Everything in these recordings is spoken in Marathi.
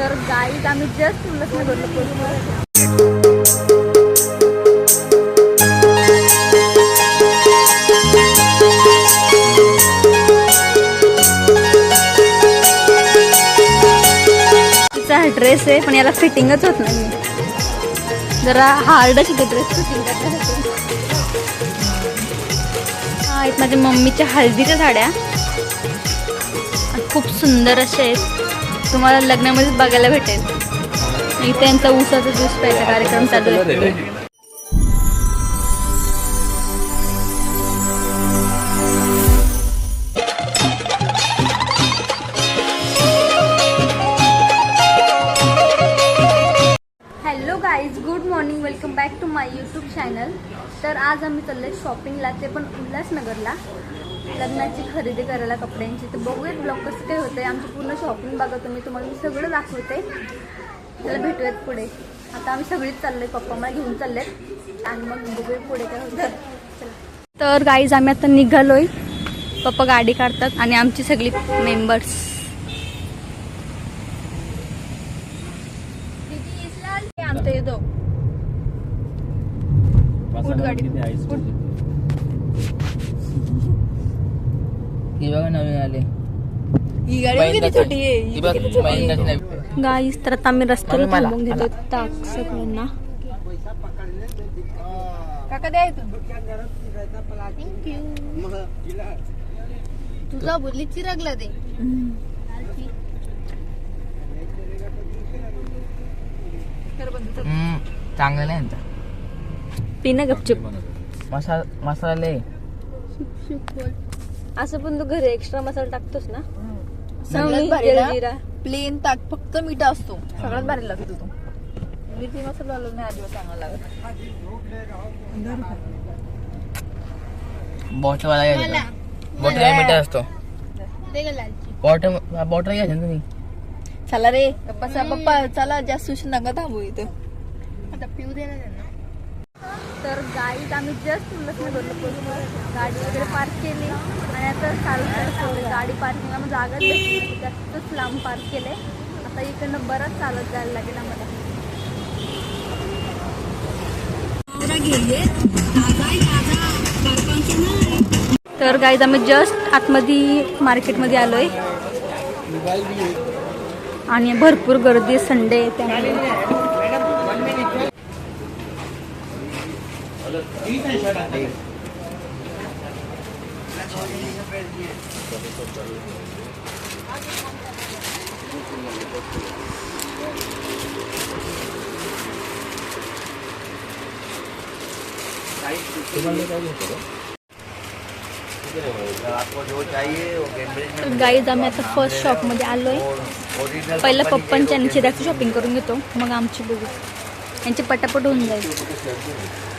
तर गाईत आम्ही जस्ट उल्हासनगरला पोहोचलो. हा ड्रेस आहे पण याला फिटिंगच होत नाही जरा हार्डच होते ड्रेस फिटिंग हा आहेत माझ्या मम्मीच्या हळदीच्या साड्या. खूप सुंदर अशा आहेत. तुम्हाला लग्नामध्येच बघायला भेटेल. इथे त्यांचा ऊसाचा ज्यूस प्यायचा कार्यक्रम चालू आहे. Hello guys good morning welcome back to my YouTube channel तर आज आम्ही चाललो शॉपिंगला ते पण उल्हासनगरला. लग्नाची खरेदी करायला कपड्यांची. तर बघूयात ब्लॉग कसं काय होतं आमची पूर्ण शॉपिंग बघा तुम्ही. तुम्हाला मी सगळं दाखवते. त्याला भेटूयात पुढे. आता आम्ही सगळीच चाललोय. पप्पा मला घेऊन चालले आणि मग बघूया पुढे काय होतं तर गाईज आम्ही आता निघालोय. पप्पा गाडी काढतात. आणि आमची सगळी मेंबर्स आमचं येतो उठ गाडी उठ. ही बघा नवीन आले ही गाडी किती छोटी आहे ही बघ महिन्याची नवीन गाईस तर आता आम्ही रस्त्याला मला- थांबून देतो ताक सगळ्यांना काका द्या तुझा बोलली चिरगला हम्म, चांगलं नाही पिना गपचूप मसाला मसाला असं पण तू घरी एक्स्ट्रा मसाला टाकतोस ना सगळ्यात भारी ना? प्लेन ताक फक्त मीठ असतो. सगळ्यात भारी लागतो तो. मिरची मसाला आलो नाही अजिबात चांगला लागत. बॉटल वाला घ्यायचा बॉटल मीटर असतो. बॉटल बॉटल घ्यायचं ना तुम्ही? चला रे. पप्पा पप्पा चला जास्त उशीर नका थांबू इथं. आता पिऊ दे ना त्यांना. तर गाईत आम्ही जस्ट उल्हासनगरला पोहोचलो. गाडी वगैरे पार्क केली. आणि आता चालू चालू गाडी पार्किंगला मग जागाच भेटली. नाही. जास्तच लांब पार्क केले. आता इकडनं बरंच चालत जायला लागेल आम्हाला. तर गाईज आम्ही जस्ट आतमध्ये मार्केटमध्ये आलोय. आणि भरपूर गर्दी आहे संडे आहे गाईज आम्ही आता फर्स्ट शॉपमध्ये आलोय. पहिलं पप्पांच्या आणि चिराची शॉपिंग करून घेतो. मग आमची बघू. यांची पटापट होऊन जाईल.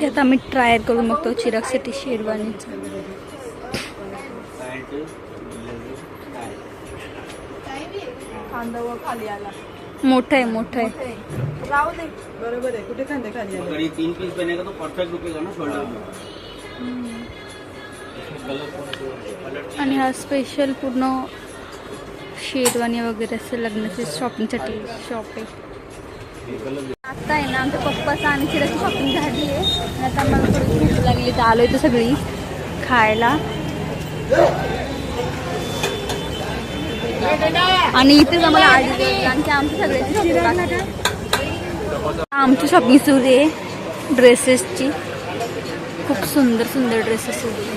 ते आता आम्ही ट्राय करून बघतो चिराग सिटी शेरवानीचं. कांदा खाली आला. मोठं आहे मोठं आहे. राहू दे. बरोबर आहे. कुठे कांदे खाली आले? करीब तीन पीस बनेगा तो परफेक्ट रुकेगा ना शोल्डर में? आणि हा स्पेशल पूर्ण शेरवानी वगैरे असं लग्नाचे शॉपिंगसाठी शॉप आहे. आता आहे ना आमच्या पप्पाचं आणि चिराची शॉपिंग झाली आहे. आता मला थोडी भूक लागली तर आलो तर सगळी खायला. आणि इथेच आम्हाला आधी आणखी आमच्या सगळ्याची आमची शॉपिंग सुरू आहे ड्रेसेसची खूप सुंदर सुंदर ड्रेसेस सुरू आहे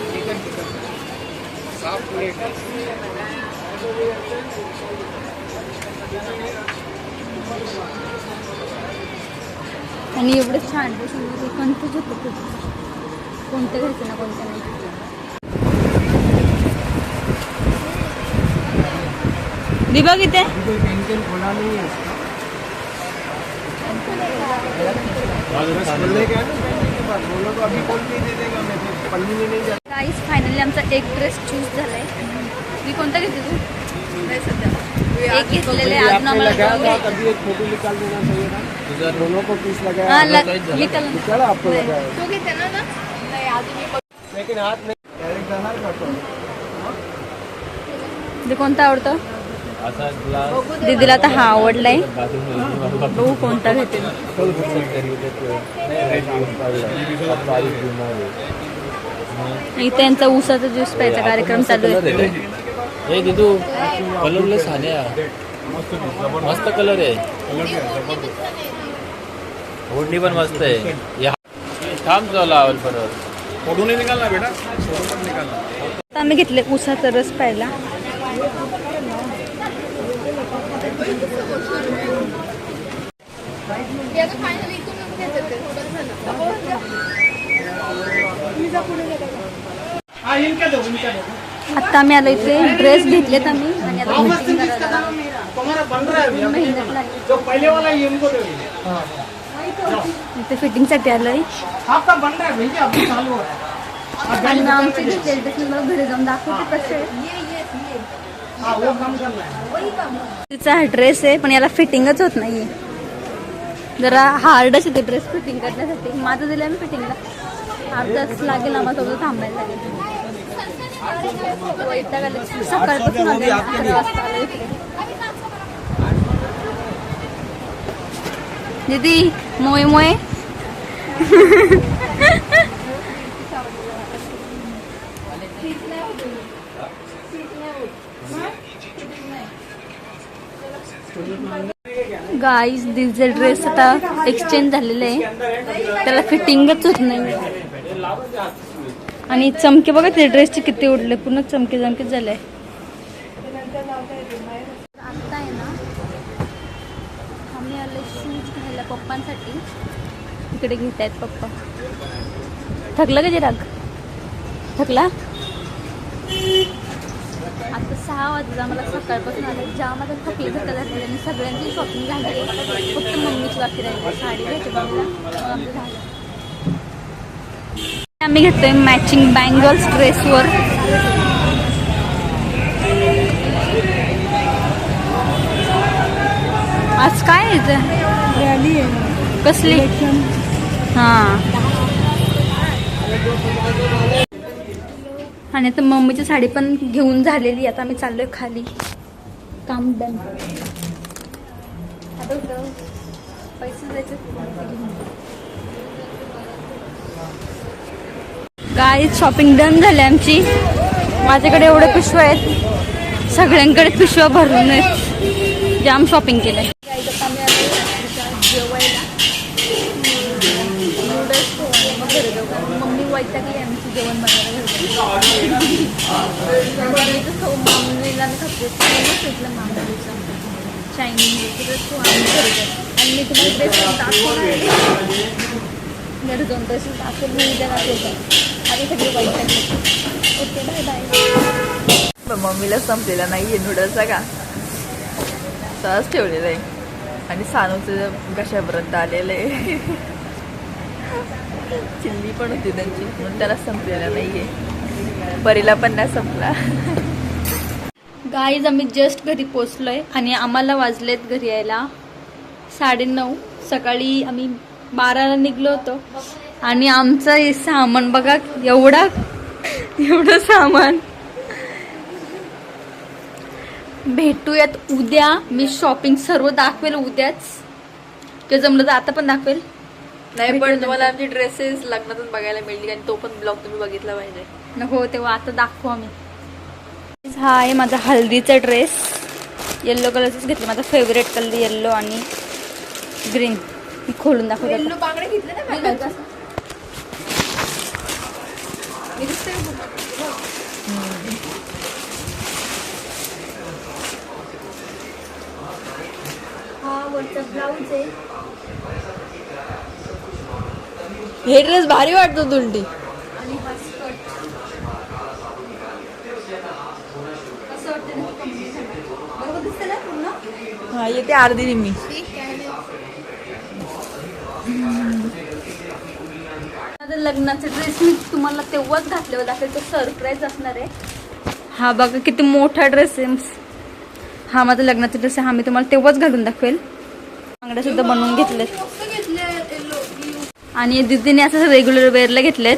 आणि एवढं छान ते कोणतंच होतं खूप कोणतं घ्यायचं ना कोणतं नाही. दिबा किती गाईस फायनली आमचा एक ड्रेस चूज झालाय. मी कोणता घेते तू? सध्या. एक घेतलेले. कभी एक फोटो निकाल देना चाहिए था। दोनों को पीस हा, लगाया ल- निकल चलो आपको लगाया। तू घेते ना ना। नाही मी लेकिन हाथ में डायरेक्ट करतो ते कोणता आवडतं? असा ग्लास दीदीला आता हा आवडलाय. बघू कोणता घेते इथे यांचा ऊसाचा ज्यूस प्यायचा कार्यक्रम चालू आहे. हे दिदू कलरलेस साने मस्त कलर आहे. ओढणी पण मस्त आहे. या- थांब लावल परत. फोटो नहीं निकालना बेटा. आता आम्ही घेतले ऊसाचा रस प्यायला हे आता फायनली इथून घेतात ते थोडं झालं आता आम्ही आलो इथे. ड्रेस घेतलेत आम्ही आणि आता करायला. मेहनत लागली इथे फिटिंगसाठी आलोय. आपका बन रहा है भैया अभी चालू हो रहा है आणि आमचे घेतलेले ड्रेस मला घरी जाऊन दाखवते कसे आहेत. हाँ वो काम करना है तिचा हा ड्रेस आहे पण याला फिटिंगच होत नाहीये. जरा हार्डच येते ड्रेस फिटिंग करण्यासाठी. माझं दिलं मी फिटिंगला अर्धाच लागेल आम्हाला सोबत थांबायला लागेल. सकाळपासून आले वाजता दीदी मोय मोय गाईज दिलचे ड्रेस आता एक्सचेंज झालेले आहे. त्याला फिटिंगच होत नाही. आणि चमके बघा ते ड्रेसचे किती उडले पूर्ण चमके चमके झाले. आत्ता आहे ना आम्ही आले शूज घ्यायला पप्पांसाठी. इकडे घेत आहेत पप्पा. थकला का राग थकला? आता सहा वाजता मला सकाळपासून आलं ज्या आता थकली थकले झाले आणि सगळ्यांची शॉपिंग झाली फक्त मम्मीची बाकी राहिली साडी घ्यायची मम्मीला मग आमचं झालं. आम्ही घेतोय मॅचिंग बँगल्स ड्रेसवर आज काय आहे इथं? कसली? हा. आणि आता मम्मीची साडी पण घेऊन झालेली आता आम्ही चाललोय खाली. काम डन? पैसे द्यायचे काय शॉपिंग डन झाली आमची. माझ्याकडे एवढे पिशव्या आहेत. सगळ्यांकडे पिशव्या भरून आहेत. जाम शॉपिंग केलं मम्मी वैतागली आमची जेवण बनवायला घरी मम्मीचं मी चायनीज आणि मी तुम्हाला ड्रेस दाखवणार घरी जाऊन दाखवून मी उद्या दाखवतो. सगळी ओके बाय बाय मम्मीला संपलेला नाहीये नूडल्सचा का सहज ठेवलेलं आहे. आणि सानूचं कशापर्यंत आलेलं आहे. चिल्ली पण होती त्यांची म्हणून त्याला संपलेला नाहीये. परीला पण नाही संपला. गाईज आम्ही जस्ट घरी पोचलोय आणि आम्हाला वाजलेत घरी यायला साडेनऊ सकाळी आम्ही बाराला निघलो होतो. आणि आमचं हे सामान बघा एवढा एवढं सामान. भेटूयात उद्या. मी शॉपिंग सर्व दाखवेल उद्याच. ते जमलं तर आता पण दाखवेल. नाही पण तुम्हाला आमचे ड्रेसेस लग्नातून बघायला मिळतील आणि तो पण ब्लॉग तुम्ही बघितला पाहिजे. नको तेव्हा आता दाखवू आम्ही. हा आहे माझा हल्दीचा ड्रेस येल्लो कलरचाच घेतला. माझा फेवरेट कलर येल्लो आणि ग्रीन मी खोलून दाखवते आता. बांगडे घेतले ना हा वरचा ब्लाऊज आहे हे ड्रेस भारी वाटतो तुलटी आणि हा स्कर्ट. कसं वाटतं बरोबर दिसते ना पूर्ण? हा येते अर्धी निम्मी माझा लग्नाचा ड्रेस मी तुम्हाला तेव्हाच घातल्यावर दाखवेल तो सरप्राईज असणार आहे. हा बघा किती मोठा ड्रेस आहे. हा माझा लग्नाचा ड्रेस आहे. हा मी तुम्हाला तेव्हाच घालून दाखवेल. बांगड्या सुद्धा बनवून घेतलेत. आणि दीदीने असं रेग्युलर वेअरला घेतलेत.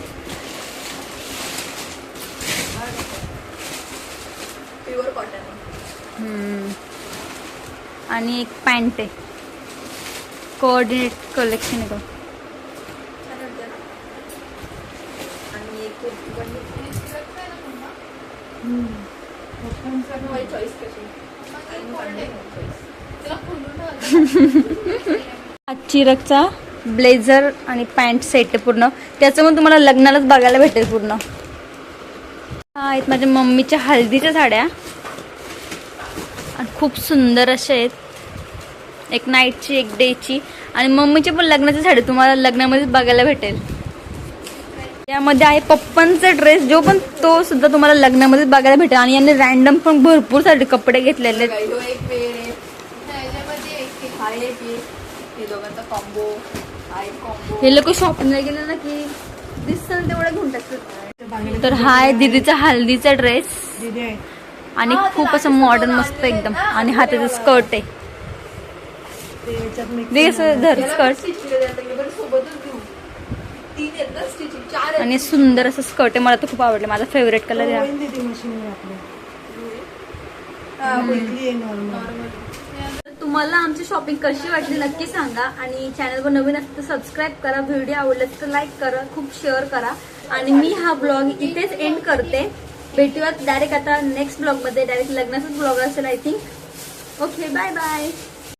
प्युअर कॉटन हम्म. आणि एक पॅन्ट आहे. कोऑर्डिनेट कलेक्शन आहे तो आणि एक चॉईस कशी हा चिरकचा ब्लेझर आणि पॅन्ट सेट पूर्ण. त्याचं मग तुम्हाला लग्नालाच बघायला भेटेल पूर्ण. हा आहेत माझ्या मम्मीच्या हळदीच्या साड्या. आणि खूप सुंदर अशा आहेत. एक नाईटची एक डेची. आणि मम्मीची पण लग्नाची साड्या तुम्हाला लग्नामध्येच बघायला भेटेल. यामध्ये आहे पप्पांचा ड्रेस जो पण तो सुद्धा तुम्हाला लग्नामध्येच बघायला भेटेल. आणि यांनी रॅन्डम पण भरपूर सारे कपडे घेतलेले आहेत. ह्यो एक पेर आहे. हा एक आहे हे दोघांचा कॉम्बो हा एक कॉम्बो हे लोक शॉपिंगला गेले ना की दिसतं तेवढं घेऊन टाकतात तर हा आहे दीदीचा हल्दीचा ड्रेस आणि खूप असं मॉडर्न मस्त एकदम. आणि हा. त्याचं स्कर्ट आहे धर स्कर्ट सोबतच घेऊ तीन आहेत ना स्टिचिंग चार आहेत आणि सुंदर असं स्कर्ट आहे. मला तर खूप आवडलं. माझा फेवरेट कलर आहे तुम्हाला आमची शॉपिंग कशी वाटली नक्की सांगा. आणि चॅनलवर नवीन असेल तर सबस्क्राईब करा. व्हिडिओ आवडला तर लाईक करा. खूप शेअर करा. आणि मी हा ब्लॉग इथेच एंड करते. भेटूयात डायरेक्ट आता नेक्स्ट ब्लॉगमध्ये डायरेक्ट लग्नाचाच ब्लॉग असेल I think okay bye bye